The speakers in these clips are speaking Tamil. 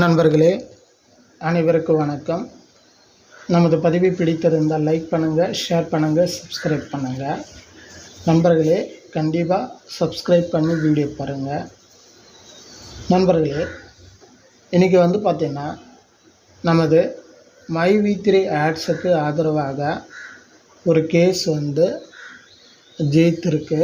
நண்பர்களே அனைவருக்கும் வணக்கம். நமது பதிவை பிடித்திருந்தால் லைக் பண்ணுங்கள் ஷேர் பண்ணுங்கள் சப்ஸ்கிரைப் பண்ணுங்கள் நண்பர்களே கண்டிப்பாக சப்ஸ்கிரைப் பண்ணி வீடியோ பாருங்கள் நண்பர்களே இன்றைக்கி வந்து பார்த்திங்கன்னா நமது மை வி த்ரீ ஆட்ஸுக்கு ஆதரவாக ஒரு கேஸ் வந்து ஜெயித்திருக்கு.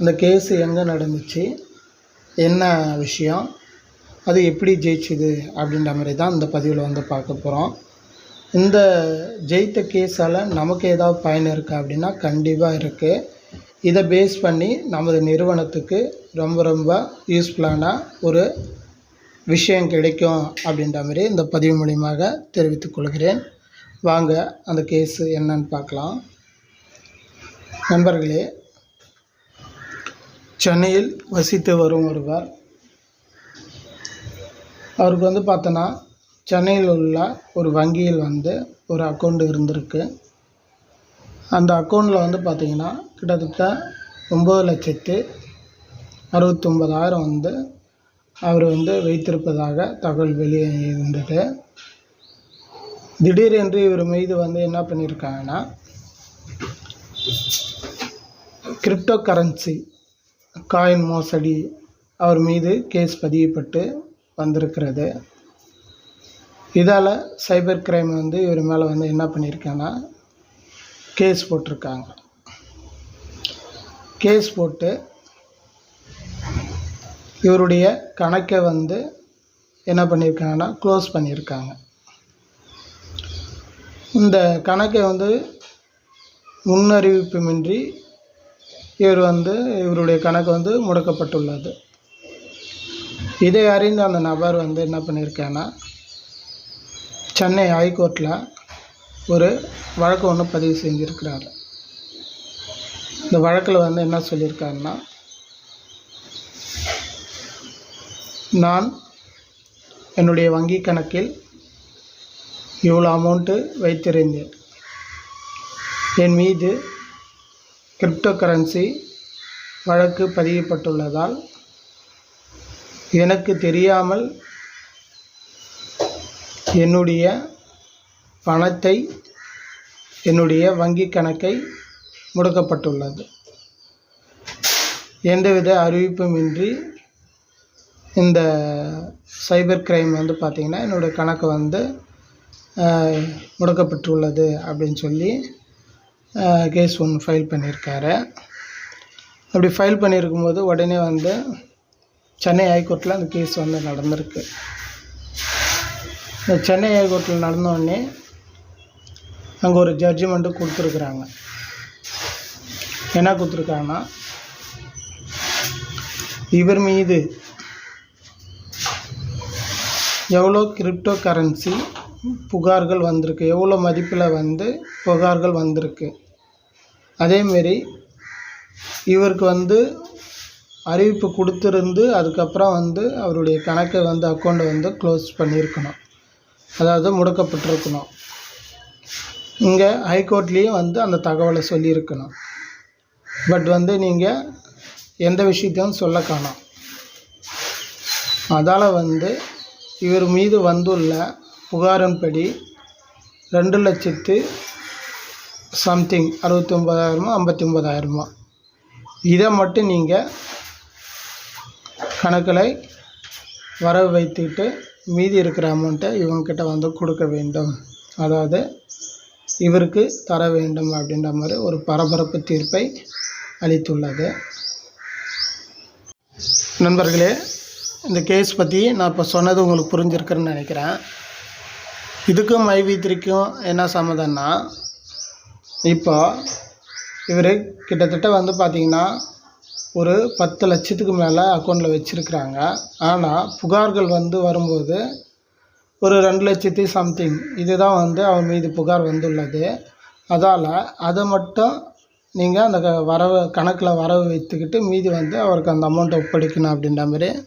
அந்த கேஸ் எங்கே நடந்துச்சு? என்ன விஷயம்? அது எப்படி ஜெயிச்சுது அப்படின்ற மாதிரி தான் இந்த பதிவில் வந்து பார்க்க போகிறோம் இந்த ஜெயித்த கேஸால் நமக்கு ஏதாவது பயன் இருக்கா அப்படின்னா கண்டிப்பாக இருக்குது இதை பேஸ் பண்ணி நமது நிறுவனத்துக்கு ரொம்ப ரொம்ப யூஸ்ஃபுல்லான ஒரு விஷயம் கிடைக்கும் அப்படின்ற மாதிரி இந்த பதிவு மூலியமாக தெரிவித்துக் கொள்கிறேன். வாங்க அந்த கேஸு என்னன்னு பார்க்கலாம். நண்பர்களே சென்னையில் வசித்து வரும் ஒருவர் அவருக்கு வந்து பார்த்தோன்னா சென்னையில் உள்ள ஒரு வங்கியில் வந்து ஒரு அக்கௌண்ட் இருந்திருக்கு. அந்த அக்கௌண்ட்டில் வந்து பார்த்திங்கன்னா கிட்டத்தட்ட ஒம்பது லட்சத்து அறுபத்தொம்பதாயிரம் வந்து அவர் வந்து வைத்திருப்பதாக தகவல் வெளியே இருந்தது திடீரென்று இவர் மீது வந்து என்ன பண்ணியிருக்காங்கன்னா கிரிப்டோ கரன்சி காயின் மோசடி அவர் மீது கேஸ் பதியப்பட்டு வந்திருக்கிறது. இதால் சைபர் கிரைம் வந்து இவர் மேலே வந்து என்ன பண்ணியிருக்காங்கன்னா கேஸ் போட்டிருக்காங்க. கேஸ் போட்டு இவருடைய கணக்கை வந்து என்ன பண்ணியிருக்காங்கன்னா க்ளோஸ் பண்ணியிருக்காங்க இந்த கணக்கை வந்து முன்னறிவிப்புமின்றி இவர் வந்து இவருடைய கணக்கு வந்து முடக்கப்பட்டுள்ளது. இதை அறிந்த அந்த நபர் வந்து என்ன பண்ணியிருக்கேன்னா சென்னை ஹைகோர்ட்டில் ஒரு வழக்கு ஒன்று பதிவு செஞ்சுருக்கிறார். இந்த வழக்கில் வந்து என்ன சொல்லியிருக்காருன்னா நான் என்னுடைய வங்கி கணக்கில் இவ்வளோ அமௌண்ட்டு வைத்திருந்தேன். என் மீது கிரிப்டோ கரன்சி வழக்கு பதியப்பட்டுள்ளதால் எனக்கு தெரியாமல் என்னுடைய பணத்தை என்னுடைய வங்கிக் கணக்கை முடக்கப்பட்டுள்ளது. எந்தவித அறிவிப்புமின்றி இந்த சைபர் கிரைம் வந்து பார்த்திங்கன்னா என்னுடைய கணக்கு வந்து முடக்கப்பட்டுள்ளது அப்படின்னு சொல்லி கேஸ் ஒன்று ஃபைல் பண்ணியிருக்காரு. அப்படி ஃபைல் பண்ணியிருக்கும்போது உடனே வந்து சென்னை ஹைகோர்ட்டில் அந்த கேஸ் வந்து நடந்திருக்கு. இந்த சென்னை ஹைகோர்ட்டில் நடந்தோடனே அங்கே ஒரு ஜட்ஜ்மெண்ட்டு கொடுத்துருக்குறாங்க. என்ன கொடுத்துருக்காங்கன்னா இவர் மீது எவ்வளோ கிரிப்டோ கரன்சி புகார்கள் வந்திருக்கு எவ்வளோ மதிப்பில் வந்து புகார்கள் வந்திருக்கு. அதேமாரி இவருக்கு வந்து அறிவிப்பு கொடுத்துருந்து அதுக்கப்புறம் வந்து அவருடைய கணக்கை வந்து அக்கௌண்ட்டை வந்து க்ளோஸ் பண்ணியிருக்கணும். அதாவது முடக்கப்பட்டிருக்கணும். இங்கே ஹைகோர்ட்லேயும் வந்து அந்த தகவலை சொல்லியிருக்கணும். பட் வந்து நீங்கள் எந்த விஷயத்தையும் சொல்ல காணும். அதால் வந்து இவர் மீது வந்துள்ள புகாரின்படி ரெண்டு லட்சத்து சம்திங் அறுபத்தொம்பதாயிரமோ ஐம்பத்தி ஒம்பதாயிரமோ இதை மட்டும் நீங்கள் கணக்கில் வரவு வைத்துக்கிட்டு மீதி இருக்கிற அமௌண்ட்டை இவங்கக்கிட்ட வந்து கொடுக்க வேண்டும். அதாவது இவருக்கு தர வேண்டும் அப்படின்ற மாதிரி ஒரு பரபரப்பு தீர்ப்பை அளித்துள்ளது. நண்பர்களே இந்த கேஸ் பற்றி நான் இப்போ சொன்னது உங்களுக்கு புரிஞ்சிருக்குன்னு நினைக்கிறேன். இதுக்கும் மைவீத்திரிக்கும் என்ன சம்மதம்னா இப்போ இவர் கிட்டத்தட்ட வந்து பார்த்திங்கன்னா ஒரு பத்து லட்சத்துக்கு மேலே அக்கௌண்ட்டில் வச்சுருக்குறாங்க. ஆனால் புகார்கள் வந்து வரும்போது ஒரு ரெண்டு லட்சத்தி சம்திங் இதுதான் வந்து அவர் மீது புகார் வந்துள்ளது. அதால் அதை மட்டும் நீங்கள் அந்த க- வரவு கணக்கில் வரவு வைத்துக்கிட்டு மீதி வந்து அவருக்கு அந்த அமௌண்ட்டை ஒப்படைக்கணும் அப்படின்ற மாதிரி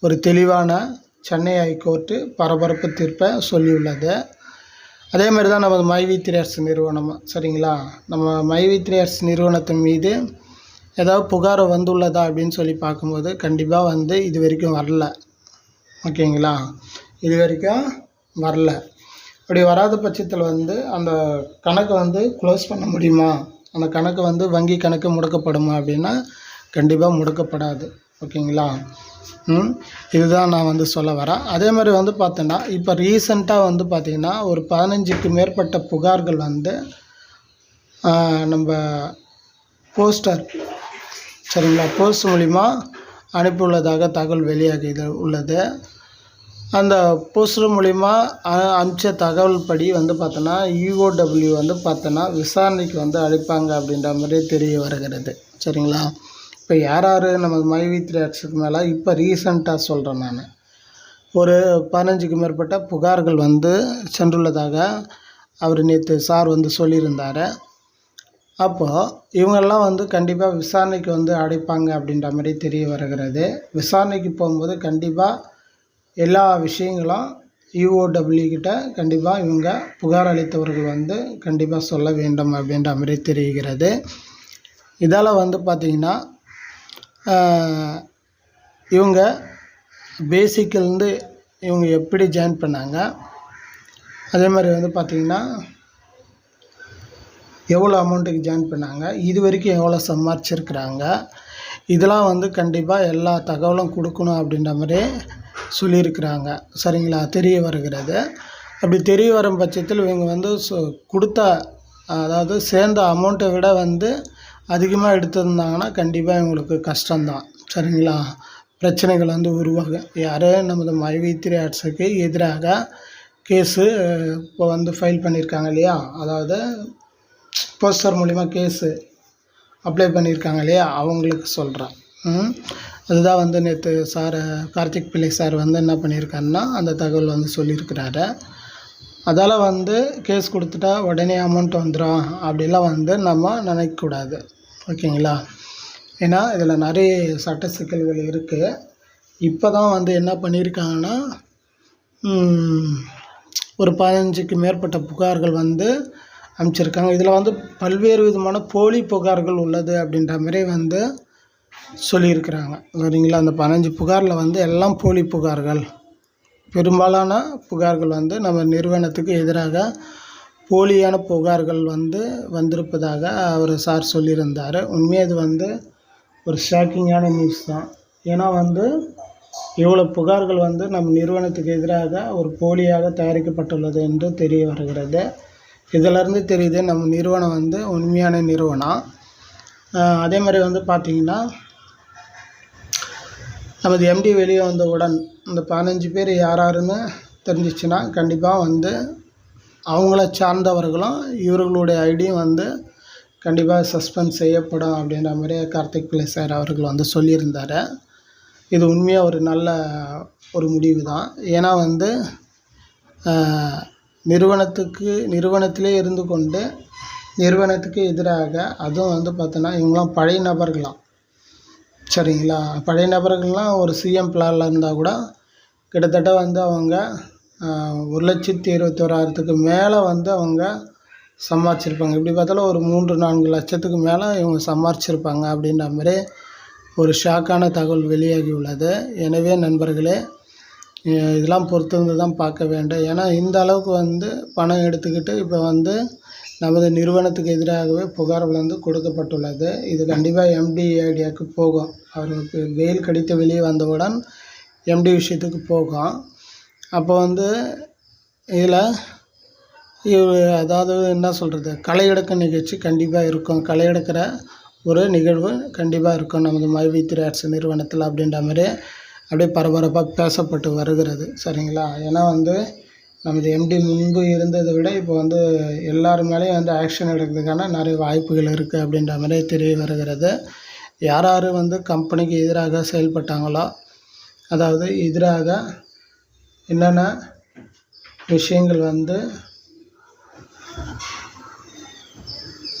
ஒரு தெளிவான சென்னை ஹைகோர்ட்டு பரபரப்பு தீர்ப்பை சொல்லியுள்ளது. அதே மாதிரி தான் நமது மைவி த்ரீயர்ஸ் நிறுவனம் சரிங்களா? நம்ம மைவி த்ரீயர்ஸ் நிறுவனத்தின் மீது ஏதாவது புகார் வந்துள்ளதா அப்படின்னு சொல்லி பார்க்கும்போது கண்டிப்பாக வந்து இது வரைக்கும் வரல. ஓகேங்களா? இது வரைக்கும் வரல. இப்படி வராத பட்சத்தில் வந்து அந்த கணக்கை வந்து க்ளோஸ் பண்ண முடியுமா? அந்த கணக்கு வந்து வங்கி கணக்கு முடக்கப்படுமா அப்படின்னா கண்டிப்பாக முடக்கப்படாது. ஓகேங்களா? ம்? இதுதான் நான் வந்து சொல்ல வரேன். அதே மாதிரி வந்து பார்த்தோன்னா இப்போ ரீசண்டாக வந்து பார்த்திங்கன்னா ஒரு பதினஞ்சுக்கு மேற்பட்ட புகார்கள் வந்து நம்ம போஸ்டர் சரிங்களா? போஸ்ட் மூலிமா அனுப்பியுள்ளதாக தகவல் வெளியாகி இது உள்ளது. அந்த போஸ்டர் மூலிமா அ- அனுப்பிச்ச தகவல் படி வந்து பார்த்தோன்னா யூஓடபிள்யூ வந்து பார்த்தோன்னா விசாரணைக்கு வந்து அழைப்பாங்க அப்படின்ற மாதிரி தெரிய வருகிறது. சரிங்களா? இப்போ யார் யார் நம்ம மைவி த்ரீ மேலே இப்போ ரீசண்டாக சொல்கிறேன் நான். ஒரு பதினஞ்சுக்கு மேற்பட்ட புகார்கள் வந்து சென்றுள்ளதாக அவர் நேற்று சார் வந்து சொல்லியிருந்தார். அப்போது இவங்கெல்லாம் வந்து கண்டிப்பாக விசாரணைக்கு வந்து அடைப்பாங்க அப்படின்ற மாதிரி தெரிய வருகிறது. விசாரணைக்கு போகும்போது கண்டிப்பாக எல்லா விஷயங்களும் யூஓடபிள்யூ கிட்ட கண்டிப்பாக இவங்க புகார் அளித்தவர்கள் வந்து கண்டிப்பாக சொல்ல வேண்டும் அப்படின்ற மாதிரி தெரிகிறது. இதால் வந்து பார்த்திங்கன்னா இவங்க பேசிக்கிலேருந்து இவங்க எப்படி ஜாயின் பண்ணாங்க அதே மாதிரி வந்து பார்த்திங்கன்னா எவ்வளோ அமௌண்ட்டுக்கு ஜாயின் பண்ணாங்க? இது வரைக்கும் எவ்வளோ சம்பாரிச்சிருக்கிறாங்க இதெல்லாம் வந்து கண்டிப்பாக எல்லா தகவலும் கொடுக்கணும் அப்படின்ற மாதிரி சொல்லியிருக்கிறாங்க. சரிங்களா? தெரிய வருகிறது. அப்படி தெரிய வரும் பட்சத்தில் இவங்க வந்து கொடுத்த அதாவது சேர்ந்த அமௌண்ட்டை விட வந்து அதிகமாக எடுத்திருந்தாங்கன்னா கண்டிப்பாக இவங்களுக்கு கஷ்டம்தான். சரிங்களா? பிரச்சனைகள் வந்து உருவாகும். யாரோ நமது மைவித்திரி ஆர்ட்ஸுக்கு எதிராக கேஸு இப்போ வந்து ஃபைல் பண்ணியிருக்காங்க இல்லையா? அதாவது போஸ்டர் மூலிமா கேஸு அப்ளை பண்ணியிருக்காங்க இல்லையா? அவங்களுக்கு சொல்கிறேன் ம்? அதுதான் வந்து நேற்று சார் கார்த்திக் பிள்ளை சார் வந்து என்ன பண்ணியிருக்காருன்னா அந்த தகவல் வந்து சொல்லியிருக்கிறாரு. அதால் வந்து கேஸ் கொடுத்துட்டா உடனே அமௌண்ட் வந்துடும் அப்படிலாம் வந்து நம்ம நினைக்கக்கூடாது. ஓகேங்களா? ஏன்னா இதில் நிறைய சட்ட சிக்கல்கள் இருக்குது இப்போ தான் வந்து என்ன பண்ணியிருக்காங்கன்னா ஒரு பதினஞ்சுக்கு மேற்பட்ட புகார்கள் வந்து அனுப்பிச்சிருக்காங்க இதில் வந்து பல்வேறு விதமான போலி புகார்கள் உள்ளது அப்படின்ற மாதிரி வந்து சொல்லியிருக்கிறாங்க. சரிங்களா? அந்த பதினஞ்சு புகாரில் வந்து எல்லாம் போலி புகார்கள். பெரும்பாலான புகார்கள் வந்து நம்ம நிறுவனத்துக்கு எதிராக போலியான புகார்கள் வந்து வந்திருப்பதாக அவர் சார் சொல்லியிருந்தார். உண்மையாக இது வந்து ஒரு ஷாக்கிங்கான நியூஸ் தான். ஏன்னா வந்து இவ்வளோ புகார்கள் வந்து நம் நிறுவனத்துக்கு எதிராக ஒரு போலியாக தயாரிக்கப்பட்டுள்ளது என்று தெரிய வருகிறது. இதிலிருந்து தெரியுது நம்ம நிறுவனம் வந்து உண்மையான நிறுவனம் அதே மாதிரி வந்து பார்த்திங்கன்னா நமது எம்டி வெளியே வந்தவுடன் இந்த பதினஞ்சு பேர் யார் யாருன்னு தெரிஞ்சிச்சுன்னா கண்டிப்பாக வந்து அவங்கள சார்ந்தவர்களும் இவர்களுடைய ஐடியும் வந்து கண்டிப்பாக சஸ்பெண்ட் செய்யப்படும் அப்படின்ற மாதிரி கார்த்திக் பிள்ளை சார் அவர்கள் வந்து சொல்லியிருந்தார். இது உண்மையாக ஒரு நல்ல ஒரு முடிவு தான் ஏன்னா வந்து நிறுவனத்துக்கு நிறுவனத்திலே இருந்து கொண்டு நிறுவனத்துக்கு எதிராக அதுவும் வந்து பார்த்தோன்னா இவங்களாம் பழைய நபர்களாம். சரிங்களா? பழைய நபர்கள்லாம் ஒரு சிஎம் பிளானில் இருந்தால் கூட கிட்டத்தட்ட வந்து அவங்க ஒரு லட்சத்தி இருபத்தோராயிரத்துக்கு மேலே வந்து அவங்க சம்பாரிச்சிருப்பாங்க இப்படி பார்த்தாலும் ஒரு மூன்று நான்கு லட்சத்துக்கு மேலே இவங்க சம்பாரிச்சிருப்பாங்க அப்படின்ற மாதிரி ஒரு ஷாக்கான தகவல் வெளியாகி உள்ளது. எனவே நண்பர்களே இதெல்லாம் பொறுத்திருந்து தான் பார்க்க வேண்டும். ஏன்னா இந்த அளவுக்கு வந்து பணம் எடுத்துக்கிட்டு இப்போ வந்து நமது நிறுவனத்துக்கு எதிராகவே புகார்கள் வந்து கொடுக்கப்பட்டுள்ளது. இது கண்டிப்பாக எம்டி ஐடியாவுக்கு போகும். அவருக்கு வெயில் கடித்து வெளியே வந்தவுடன் எம்டி விஷயத்துக்கு போகும். அப்போ வந்து இதில் இவர் அதாவது என்ன சொல்கிறது களை எடுக்க நிகழ்ச்சி கண்டிப்பாக இருக்கும். களை எடுக்கிற ஒரு நிகழ்வு கண்டிப்பாக இருக்கும். நமது மைவி திரு ஆர்ட்ஸ் நிறுவனத்தில் அப்படின்ற மாதிரி. அப்படியே பரபரப்பாக பேசப்பட்டு வருகிறது சரிங்களா? ஏன்னா வந்து நமது எம்டி முன்பு இருந்ததை விட இப்போ வந்து எல்லார் மேலேயும் வந்து ஆக்ஷன் எடுக்கிறதுக்கான நிறைய வாய்ப்புகள் இருக்குது அப்படின்ற மாதிரி தெரிய வருகிறது. யார் யார் வந்து கம்பெனிக்கு எதிராக செயல்பட்டாங்களோ அதாவது எதிராக என்னென்ன விஷயங்கள் வந்து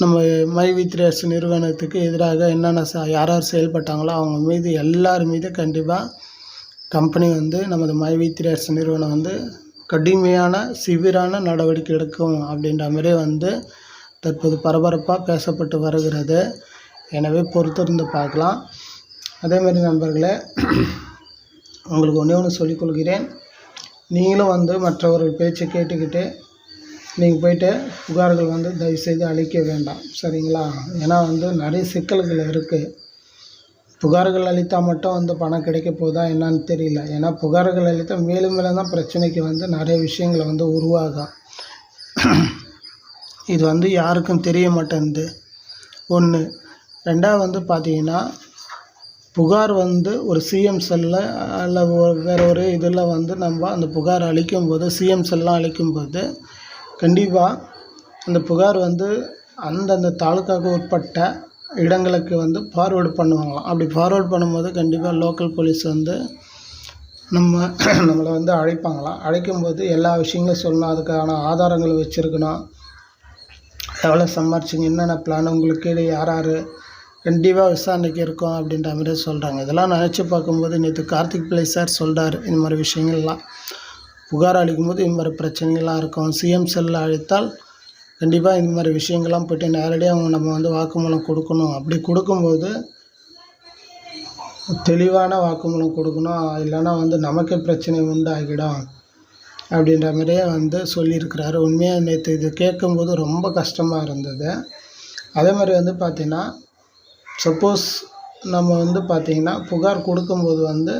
நம்ம மை வித்ரேஸ் நிறுவனத்துக்கு எதிராக என்னென்ன ச யார் யார் செயல்பட்டாங்களோ அவங்க மீது எல்லார் மீது கண்டிப்பாக கம்பெனி வந்து நமது மை வித்ரேஸ் நிறுவனம் வந்து கடுமையான சிவிரான நடவடிக்கை எடுக்கும் அப்படின்ற மாதிரி வந்து தற்போது பரபரப்பாக பேசப்பட்டு வருகிறது. எனவே பொறுத்திருந்து பார்க்கலாம். அதேமாரி நண்பர்களே உங்களுக்கு ஒன்றே ஒன்று சொல்லிக்கொள்கிறேன் நீங்களும் வந்து மற்றவர்கள் பேச்சை கேட்டுக்கிட்டு நீங்கள் போயிட்டு புகார்கள் வந்து தயவுசெய்து அளிக்க வேண்டாம். சரிங்களா? ஏன்னா வந்து நிறைய சிக்கல்கள் இருக்குது புகார்கள் அளித்தால் மட்டும் வந்து பணம் கிடைக்க போதா என்னன்னு தெரியல. ஏன்னா புகார்கள் அளித்தால் மேலும் மேலும் தான் பிரச்சனைக்கு வந்து நிறைய விஷயங்களை வந்து உருவாகும். இது வந்து யாருக்கும் தெரிய மாட்டேங்குது ஒன்று ரெண்டாவது வந்து பார்த்தீங்கன்னா புகார் வந்து ஒரு சிஎம் செல்லில் அல்ல ஒரு வேறு ஒரு இதில் வந்து நம்ம அந்த புகார் அளிக்கும்போது சிஎம் செல்லாம் அளிக்கும்போது கண்டிப்பாக அந்த புகார் வந்து அந்தந்த தாலுக்காவுக்கு உட்பட்ட இடங்களுக்கு வந்து ஃபார்வேர்டு பண்ணுவாங்களாம். அப்படி ஃபார்வேர்டு பண்ணும்போது கண்டிப்பாக லோக்கல் போலீஸ் வந்து நம்ம நம்மளை வந்து அழைப்பாங்களாம். அழைக்கும்போது எல்லா விஷயங்களும் சொல்லணும். அதுக்கான ஆதாரங்கள் வச்சுருக்கணும். எவ்வளோ சம்பாரிச்சிங்க என்னென்ன பிளான் உங்களுக்கு யார் யார் கண்டிப்பாக விசாரணைக்கு இருக்கோம் அப்படின்ற மாதிரி சொல்கிறாங்க இதெல்லாம் நினச்சி பார்க்கும்போது நேற்று கார்த்திக் பிள்ளை சார் சொல்கிறார் இந்த மாதிரி விஷயங்கள்லாம். புகார் அளிக்கும்போது இந்த மாதிரி பிரச்சனைகள்லாம் இருக்கும். சிஎம் செல்லில் அழைத்தால் கண்டிப்பாக இந்த மாதிரி விஷயங்கள்லாம் போய்ட்டு நேரடியாக அவங்க நம்ம வந்து வாக்குமூலம் கொடுக்கணும். அப்படி கொடுக்கும்போது தெளிவான வாக்குமூலம் கொடுக்கணும். இல்லைன்னா வந்து நமக்கே பிரச்சனை உண்டாகிடும் அப்படின்ற மாதிரியே வந்து சொல்லியிருக்கிறாரு. உண்மையாக நேற்று இது கேட்கும்போது ரொம்ப கஷ்டமாக இருந்தது. அதே மாதிரி வந்து பார்த்திங்கன்னா சப்போஸ் நம்ம வந்து பார்த்திங்கன்னா புகார் கொடுக்கும்போது வந்து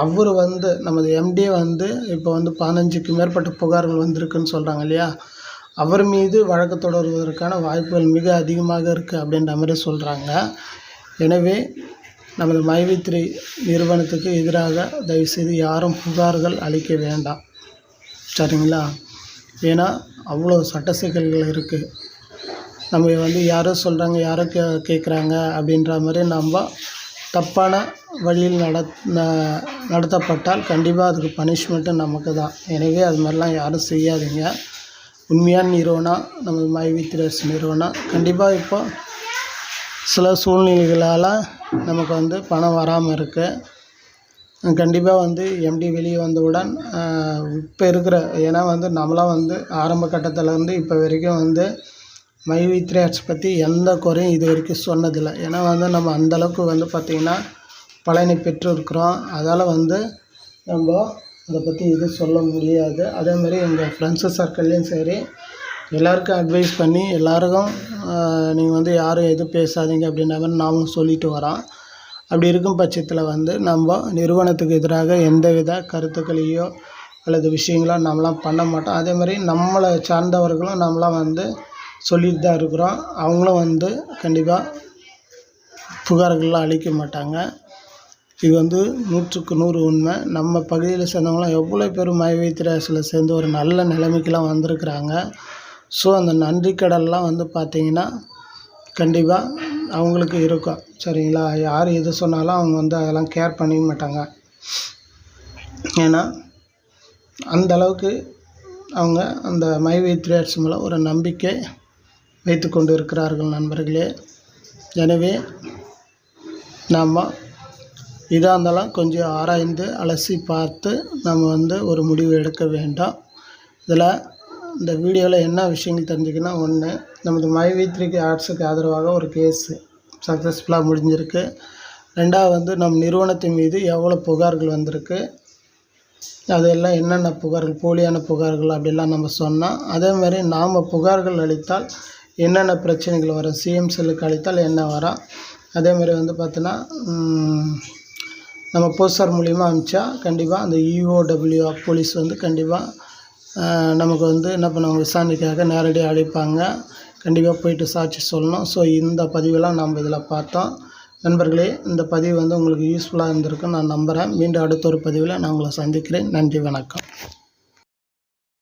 அவர் வந்து நமது எம்டி வந்து இப்போ வந்து பதினஞ்சுக்கு மேற்பட்ட புகார்கள் வந்திருக்குன்னு சொல்கிறாங்க இல்லையா? அவர் மீது வழக்கு தொடர்வதற்கான வாய்ப்புகள் மிக அதிகமாக இருக்குது அப்படின்ற மாதிரி சொல்கிறாங்க எனவே நமது மைவித்ரி நிறுவனத்துக்கு எதிராக தயவுசெய்து யாரும் புகார்கள் அளிக்க வேண்டாம். சரிங்களா? ஏன்னா அவ்வளோ சட்ட சிக்கல்கள் இருக்குது நம்ம வந்து யாரோ சொல்கிறாங்க யாரோ கே கேட்குறாங்க அப்படின்ற மாதிரி நம்ம தப்பான வழியில் நட நடத்தப்பட்டால் கண்டிப்பாக அதுக்கு பனிஷ்மெண்ட்டு நமக்கு தான் எனவே அது மாதிரிலாம் யாரும் செய்யாதீங்க. உண்மையான நிறுவனம் நம்ம மை வித்ரஸ் நிறுவனம். கண்டிப்பாக இப்போ சில சூழ்நிலைகளால் நமக்கு வந்து பணம் வராமல் இருக்குது கண்டிப்பாக வந்து எம்டி வெளியே வந்தவுடன் இப்போ இருக்கிற ஏன்னா வந்து நம்மளாம் வந்து ஆரம்ப கட்டத்தில் இருந்து இப்போ வரைக்கும் வந்து மை த்ரேட்ஸ் ஆர்ட்ஸ் பற்றி எந்த குறையும் இது வரைக்கும் சொன்னதில்லை. ஏன்னா வந்து நம்ம அந்தளவுக்கு வந்து பார்த்திங்கன்னா பலனை பெற்றிருக்கிறோம். அதால் வந்து நம்ம அதை பற்றி எதுவும் சொல்ல முடியாது. அதே மாதிரி எங்கள் ஃப்ரெண்ட்ஸு சர்க்கிள்லேயும் சரி எல்லாருக்கும் அட்வைஸ் பண்ணி எல்லாருக்கும் நீங்கள் வந்து யாரும் எதுவும் பேசாதீங்க அப்படின்ற மாதிரி நாமும் சொல்லிட்டு வரோம். அப்படி இருக்கும் பட்சத்தில் வந்து நம்ம நிறுவனத்துக்கு எதிராக எந்தவித கருத்துக்களையோ அல்லது விஷயங்களோ நம்மளாம் பண்ண மாட்டோம். அதே மாதிரி நம்மளை சார்ந்தவர்களும் நம்மளாம் வந்து சொல்லிட்டு தான் இருக்கிறோம். அவங்களும் வந்து கண்டிப்பாக புகார்கள்லாம் அளிக்க மாட்டாங்க. இது வந்து நூற்றுக்கு நூறு உண்மை. நம்ம பகுதியில் சேர்ந்தவங்களாம் எவ்வளோ பேர் மைவைத்திராசில் சேர்ந்து ஒரு நல்ல நிலைமைக்கெலாம் வந்திருக்கிறாங்க. ஸோ அந்த நன்றி கடல்லாம் வந்து பார்த்திங்கன்னா கண்டிப்பாக அவங்களுக்கு இருக்கும். சரிங்களா? யார் எது சொன்னாலும் அவங்க வந்து அதெல்லாம் கேர் பண்ணிக்க மாட்டாங்க. ஏன்னா அந்த அளவுக்கு அவங்க அந்த மை வைத்திராட்ஸ் மேலே ஒரு நம்பிக்கை வைத்து கொண்டு இருக்கிறார்கள் நண்பர்களே. எனவே நாம் இதாக இருந்தாலும் கொஞ்சம் ஆராய்ந்து அலசி பார்த்து நம்ம வந்து ஒரு முடிவு எடுக்க வேண்டாம். இதில் இந்த வீடியோவில் என்ன விஷயங்கள் தெரிஞ்சுக்கன்னா ஒன்று நமது மைவித்ரிக்கு ஆர்ட்ஸுக்கு ஆதரவாக ஒரு கேஸு சக்ஸஸ்ஃபுல்லாக முடிஞ்சிருக்கு. ரெண்டாவது வந்து நம் நிறுவனத்தின் மீது எவ்வளோ புகார்கள் வந்திருக்கு அதெல்லாம் என்னென்ன புகார்கள் போலியான புகார்கள் அப்படிலாம் நம்ம சொன்னால் அதே மாதிரி நாம் புகார்கள் அளித்தால் என்னென்ன பிரச்சனைகள் வரும் சிஎம் செல்லுக்கு அளித்தால் என்ன வரும் அதே மாதிரி வந்து பார்த்தோன்னா நம்ம போஸ்டர் மூலிமா அனுப்பிச்சா கண்டிப்பாக அந்த இஓடபிள்யூ போலீஸ் வந்து கண்டிப்பாக நமக்கு வந்து என்ன பண்ணுவாங்க விசாரணைக்காக நேரடியாக அழைப்பாங்க. கண்டிப்பாக போயிட்டு சாட்சி சொல்லணும். ஸோ இந்த பதிவெல்லாம் நம்ம இதில் பார்த்தோம். நண்பர்களே இந்த பதிவு வந்து உங்களுக்கு யூஸ்ஃபுல்லாக இருந்திருக்கும் நான் நம்புகிறேன் மீண்டும் அடுத்த ஒரு பதிவில் நான் உங்களை சந்திக்கிறேன். நன்றி வணக்கம்.